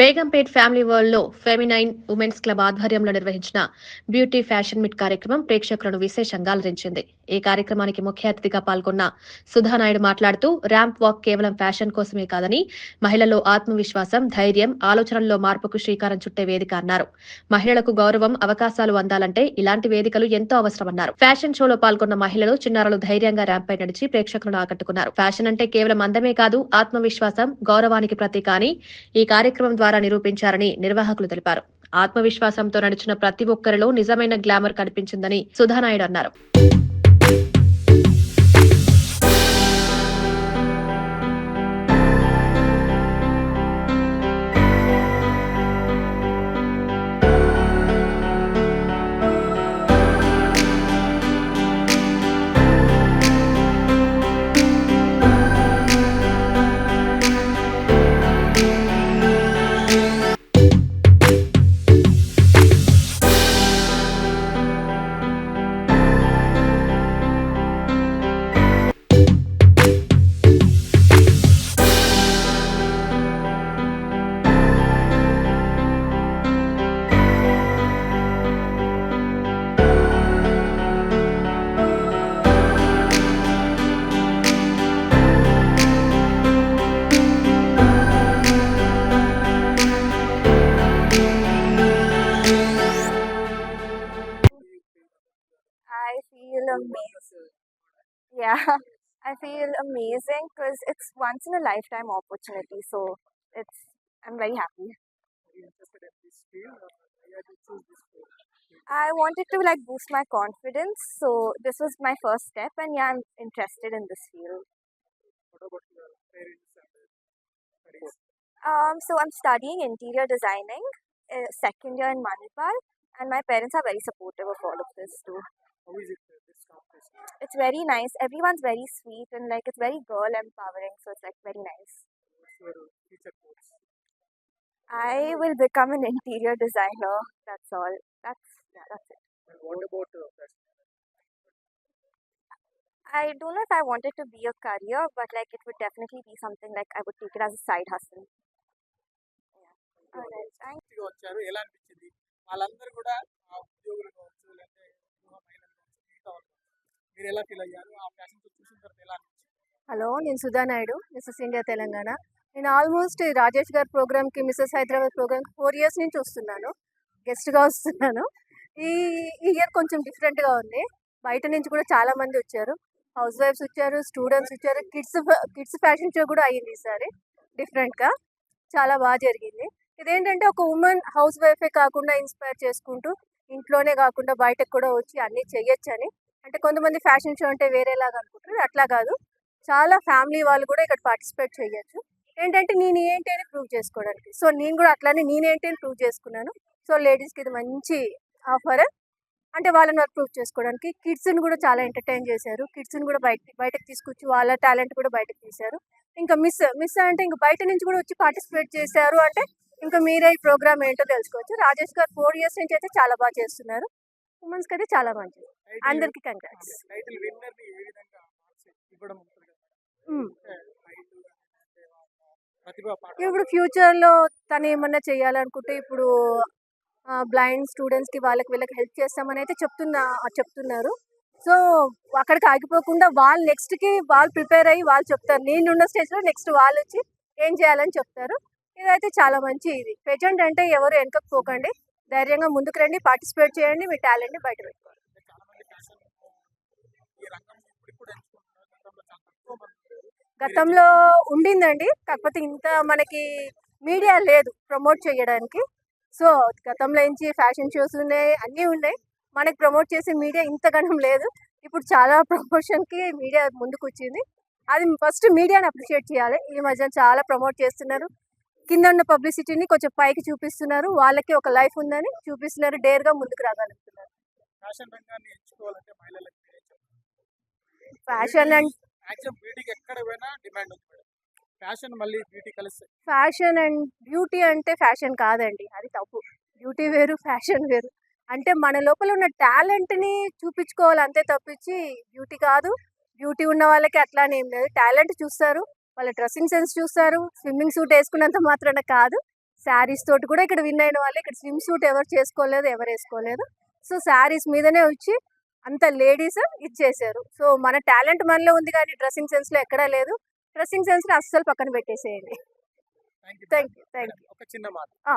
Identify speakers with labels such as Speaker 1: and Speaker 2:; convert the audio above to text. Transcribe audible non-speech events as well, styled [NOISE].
Speaker 1: Begumpet family వరల్డ్లో feminine women's club ఆధ్వర్యంలో నిర్వహించిన బ్యూటీ ఫ్యాషన్ మిట్ కార్యక్రమం ప్రేక్షకులను విశేషంగా అలరించింది. ఈ కార్యక్రమానికి ముఖ్య అతిథిగా పాల్గొన్న సుధానాయుడు మాట్లాడుతూ ర్యాంప్ వాక్ కేవలం ఫ్యాషన్ కోసమే కాదని మహిళల్లో ఆత్మవిశ్వాసం ధైర్యం ఆలోచనల్లో మార్పుకు శ్రీకారం చుట్టే వేదిక అన్నారు. మహిళలకు గౌరవం అవకాశాలు అందాలంటే ఇలాంటి వేదికలు ఎంతో అవసరమన్నారు. ఫ్యాషన్ షోలో పాల్గొన్న మహిళలు చిన్నారులు ధైర్యంగా ర్యాంప్ పై నడిచి ప్రేక్షకులను ఆకట్టుకున్నారు. ఫ్యాషన్ అంటే కేవలం అందమే కాదు ఆత్మవిశ్వాసం గౌరవానికి ప్రతీక అని ఈ కార్యక్రమం ద్వారా నిరూపించారని నిర్వాహకులు తెలిపారు. ఆత్మవిశ్వాసంతో నడిచిన ప్రతి ఒక్కరిలో నిజమైన గ్లామర్ కనిపించిందని సుధానాయుడు అన్నారు.
Speaker 2: Yeah, [LAUGHS] I feel amazing because it's once in a lifetime opportunity. So it's I'm very happy. I wanted to like boost my confidence, so this was my first step, and yeah, I'm interested in this field. Um, so I'm studying interior designing, uh, second year in Manipal, and my parents are very supportive of all of this too it's very nice. Everyone's very sweet and like it's very girl empowering, so it's like very nice. I will become an interior designer. That's all. That's yeah, that's it. And what about? I don't know if I wanted to be a career, but like it would definitely be something like I would take it as a side hustle. Yeah.
Speaker 3: All right. Thank you. మీరు ఎలా feel అయ్యారు? ఆ fashion show చూసిన తర్వాత ఎలా
Speaker 4: hello నేను Sudha Naidu. Mrs India Telangana. నేను almost Rajesh గారి ప్రోగ్రామ్కి మిస్సెస్ హైదరాబాద్ ప్రోగ్రామ్కి ఫోర్ ఇయర్స్ నుంచి వస్తున్నాను. గెస్ట్గా వస్తున్నాను. ఈ ఈ ఇయర్ కొంచెం డిఫరెంట్గా ఉంది. బయట నుంచి కూడా చాలా మంది వచ్చారు. హౌస్ వైఫ్స్ వచ్చారు స్టూడెంట్స్ వచ్చారు. కిడ్స్ కిడ్స్ ఫ్యాషన్ షో కూడా అయ్యింది ఈసారి డిఫరెంట్గా. చాలా బాగా జరిగింది. ఇదేంటంటే ఒక ఉమెన్ హౌస్ వైఫే కాకుండా ఇన్స్పైర్ చేసుకుంటూ ఇంట్లోనే కాకుండా బయటకు కూడా వచ్చి అన్నీ చెయ్యొచ్చని అంటే కొంతమంది ఫ్యాషన్ షో అంటే వేరేలాగా అనుకుంటారు. అట్లా కాదు. చాలా ఫ్యామిలీ వాళ్ళు కూడా ఇక్కడ పార్టిసిపేట్ చేయొచ్చు. ఏంటంటే నేను ఏంటి అని ప్రూవ్ చేసుకోవడానికి. సో నేను కూడా అట్లానే నేనేంటి అని ప్రూవ్ చేసుకున్నాను. సో లేడీస్కి ఇది మంచి ఆఫర్. అంటే వాళ్ళని వాళ్ళు ప్రూవ్ చేసుకోవడానికి. కిడ్స్ని కూడా చాలా ఎంటర్టైన్ చేశారు. కిడ్స్ని కూడా బయట బయటకు తీసుకొచ్చి వాళ్ళ టాలెంట్ కూడా బయటకు తీశారు. ఇంకా మిస్ మిస్ అంటే ఇంకా బయట నుంచి కూడా వచ్చి పార్టిసిపేట్ చేశారు అంటే ఇంకా మీరే ఈ ప్రోగ్రామ్ ఏంటో తెలుసుకోవచ్చు. రాజేష్ గారు ఫోర్ ఇయర్స్ నుంచి అయితే చాలా బాగా చేస్తున్నారు. ఉమెన్స్కి అయితే చాలా మంచిది. అందరికీ కంగ్రాట్స్. ఇప్పుడు ఫ్యూచర్లో తను ఏమన్నా చేయాలనుకుంటే ఇప్పుడు బ్లైండ్ స్టూడెంట్స్కి వాళ్ళకి వీళ్ళకి హెల్ప్ చేస్తామని అయితే చెప్తున్నా చెప్తున్నారు. సో అక్కడికి ఆగిపోకుండా వాళ్ళు నెక్స్ట్కి వాళ్ళు ప్రిపేర్ అయ్యి వాళ్ళు చెప్తారు. నేను ఉన్న స్టేజ్లో నెక్స్ట్ వాళ్ళు వచ్చి ఏం చేయాలని చెప్తారు. ఇదైతే చాలా మంచి ఇది. ప్రజెంట్ అంటే ఎవరు వెనకకు పోకండి. ధైర్యంగా ముందుకు రండి పార్టిసిపేట్ చేయండి మీ టాలెంట్ని బయట పెట్టుకోండి.
Speaker 3: గతంలో
Speaker 4: ఉండిందండి కాకపోతే ఇంత మనకి మీడియా లేదు ప్రమోట్ చేయడానికి. సో గతంలో నుంచి ఫ్యాషన్ షోస్ ఉన్నాయి అన్నీ ఉన్నాయి. మనకి ప్రమోట్ చేసే మీడియా ఇంతగానం లేదు. ఇప్పుడు చాలా [LAUGHS] ప్రమోషన్కి మీడియా ముందుకు వచ్చింది అది ఫస్ట్ మీడియాని అప్రిషియేట్ చేయాలి. ఈ మధ్య చాలా ప్రమోట్ చేస్తున్నారు. కింద ఉన్న పబ్లిసిటీని కొంచెం పైకి చూపిస్తున్నారు. వాళ్ళకి ఒక లైఫ్ ఉందని చూపిస్తున్నారు. డేర్గా ముందుకు రాగలుగుతున్నారు.
Speaker 3: ఫ్యాషన్ రంగాన్ని ఎంచుకోవాలంటే మహిళలకు మీరేం చెప్తారు
Speaker 4: ఫ్యాషన్ అండ్
Speaker 3: మ్యాక్సిమం బ్యూటీకి ఎక్కడ పోయినా డిమాండ్ ఉంది మేడం. ఫ్యాషన్ మళ్ళీ బ్యూటీ
Speaker 4: ఫ్యాషన్ అండ్ బ్యూటీ అంటే ఫ్యాషన్ కాదండి. అది తప్పు. బ్యూటీ వేరు ఫ్యాషన్ వేరు. అంటే మన లోపల ఉన్న టాలెంట్ని చూపించుకోవాలి అంతే తప్పించి బ్యూటీ కాదు. బ్యూటీ ఉన్న వాళ్ళకి అట్లానే ఏం లేదు. టాలెంట్ చూస్తారు. వాళ్ళ డ్రెస్సింగ్ సెన్స్ చూస్తారు. స్విమ్మింగ్ సూట్ వేసుకున్నంత మాత్రాన కాదు. శారీస్ తోటి కూడా ఇక్కడ విన్ అయిన వాళ్ళు ఇక్కడ స్విమ్ సూట్ ఎవరు చేసుకోలేదు ఎవరు వేసుకోలేదు. సో శారీస్ మీదనే వచ్చి అంత లేడీస్ ఇచ్చేసారు. సో మన టాలెంట్ మనలో ఉంది కానీ డ్రెస్సింగ్ సెన్స్లో ఎక్కడా లేదు. డ్రెస్సింగ్ సెన్స్లో అస్సలు పక్కన పెట్టేసేయండి.
Speaker 3: Thank you
Speaker 4: thank you